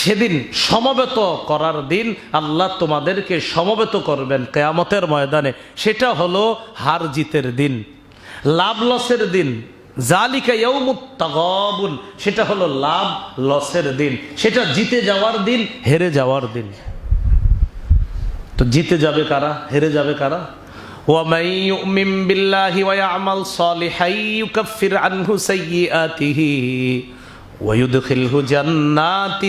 সেদিন সমবেত করার দিন আল্লাহ তোমাদেরকে সমবেত করবেন কেয়ামতের ময়দানে সেটা হলো হার জিতের দিন লাভ লসের দিন জালিকা ইয়ৌমুত্তাগবুন সেটা হলো লাভ লসের দিন সেটা জিতে যাওয়ার দিন হেরে যাওয়ার দিন তো জিতে যাবে কারা হেরে যাবে কারা ومن يؤمن بالله ويعمل صالحا يكفر عنه سيئاته ويدخله جنات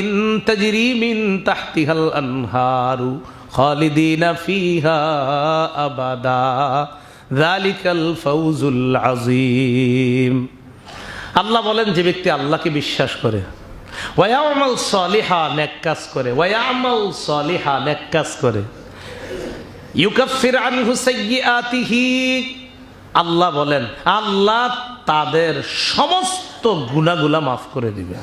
تجري من تحتها الأنهار خالدين فيها أبدا ذلك الفوز العظيم আল্লাহ বলেন যে ব্যক্তি আল্লাহকে বিশ্বাস করে ওয়ায়ামাল সলিহা নেক কাজ করে ওয়ায়ামাল সলিহা নেক কাজ করে ইউকাফির আনহু সাইয়্যাতিহি আল্লাহ বলেন আল্লাহ তাদের সমস্ত গুনাহগুলা মাফ করে দিবে।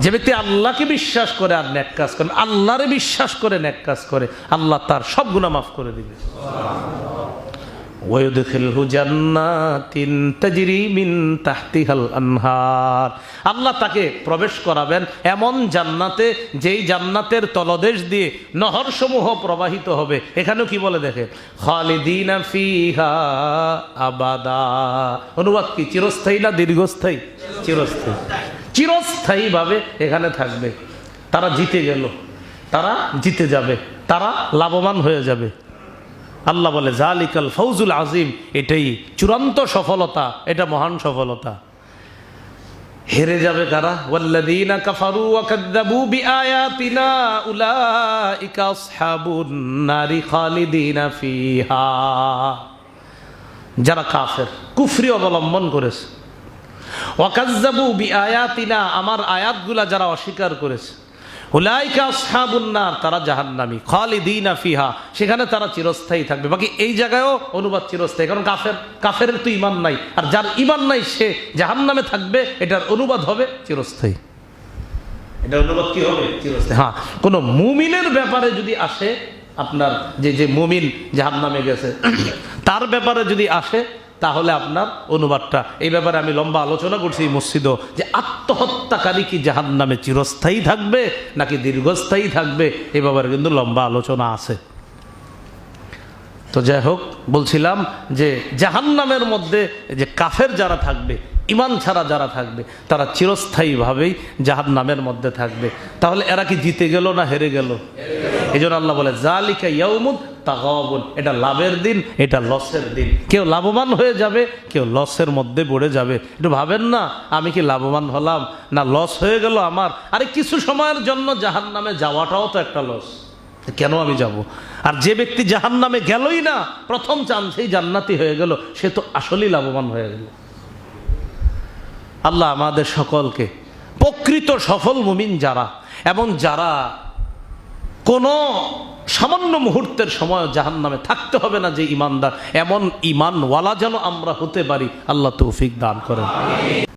যে ব্যক্তি আল্লাহকে বিশ্বাস করে আর ন্যাক কাজ করে, আল্লাহরে বিশ্বাস করে, ন্যাক কাজ করে, আল্লাহ তার সব গুণা মাফ করে দিবে। আল্লাহ তাকে প্রবেশ করাবেন এমন জান্নাতে যেই জান্নাতের তলদেশ দিয়ে নহরসমূহ প্রবাহিত হবে। এখানেও কি বলে দেখে খালিদিনা ফিহা আবাদা। অনুবাদ কি? চিরস্থায়ী না দীর্ঘস্থায়ী? চিরস্থায়ী। চিরস্থায়ীভাবে এখানে থাকবে। তারা জিতে গেল। তারা জিতে যাবে। তারা লাভবান হয়ে যাবে। আল্লাহ বলে, জালিকাল ফৌজুল আজিম। এটাই চূড়ান্ত সফলতা, এটা মহান সফলতা। হেরে যাবে কারা? ওয়াল্লাযীনা কাফারু ওয়া কাযযাবু বিআয়াতিনা উলাইকা আসহাবুন নারি খালিদিনা ফিহা। যারা কাফের, কুফরি অবলম্বন করেছে। ওয়াকাজ্জাবু বিআয়াতিনা, আমার আয়াতগুলা যারা অস্বীকার করেছে। হুলাইকা আসহাবুন্নার তারা জাহান্নামী খালিদিনা ফিহা সেখানে তারা চিরস্থায়ী থাকবে। বাকি এই জায়গায়ও অনুবাদ চিরস্থায়ী কারণ কাফের কাফের তো ইমান নাই। আর যার ইমান নাই সে জাহান্নামে থাকবে এটার অনুবাদ হবে চিরস্থায়ী। এটা অনুবাদ কি হবে? চিরস্থায়ী। হ্যাঁ কোনো মুমিনের ব্যাপারে যদি আসে আপনার যে যে মুমিন জাহান্নামে গেছে তার ব্যাপারে যদি আসে তাহলে আপনার অনুবাদটা। এই ব্যাপারে আমি লম্বা আলোচনা করছি এই মসজিদও যে আত্মহত্যাকারী কি জাহান নামে চিরস্থায়ী থাকবে নাকি দীর্ঘস্থায়ী থাকবে, এ ব্যাপারে কিন্তু লম্বা আলোচনা আছে। তো যাই হোক, বলছিলাম যে জাহান্নামের মধ্যে যে কাফের যারা থাকবে ইমান ছাড়া যারা থাকবে, তারা চিরস্থায়ীভাবেই জাহান নামের মধ্যে থাকবে। তাহলে এরা কি জিতে গেল না হেরে গেল? এই জন্য আল্লাহ বলে, জালিকা ইয়াউমুদ তাগাবুন এটা লাভের দিন, এটা লসের দিন। কেউ লাভবান হয়ে যাবে, কেউ লসের মধ্যে পড়ে যাবে। একটু ভাবেন না, আমি কি লাভবান হলাম না লস হয়ে গেল আমার? আরে কিছু সময়ের জন্য জাহান নামে যাওয়াটাও তো একটা লস। কেন আমি যাব? আর যে ব্যক্তি জাহান নামে গেলই না, প্রথম চান্সেই জান্নাতি হয়ে গেল, সে তো আসলেই লাভবান হয়ে গেল। আল্লাহ আমাদের সকলকে প্রকৃত সফল মুমিন যারা, এবং যারা কোনো সামান্য মুহূর্তের সময় জাহান নামে থাকতে হবে না যে ইমানদার। এমন ইমানওয়ালা যেন আমরা হতে পারি। আল্লাহ তৌফিক দান করেন।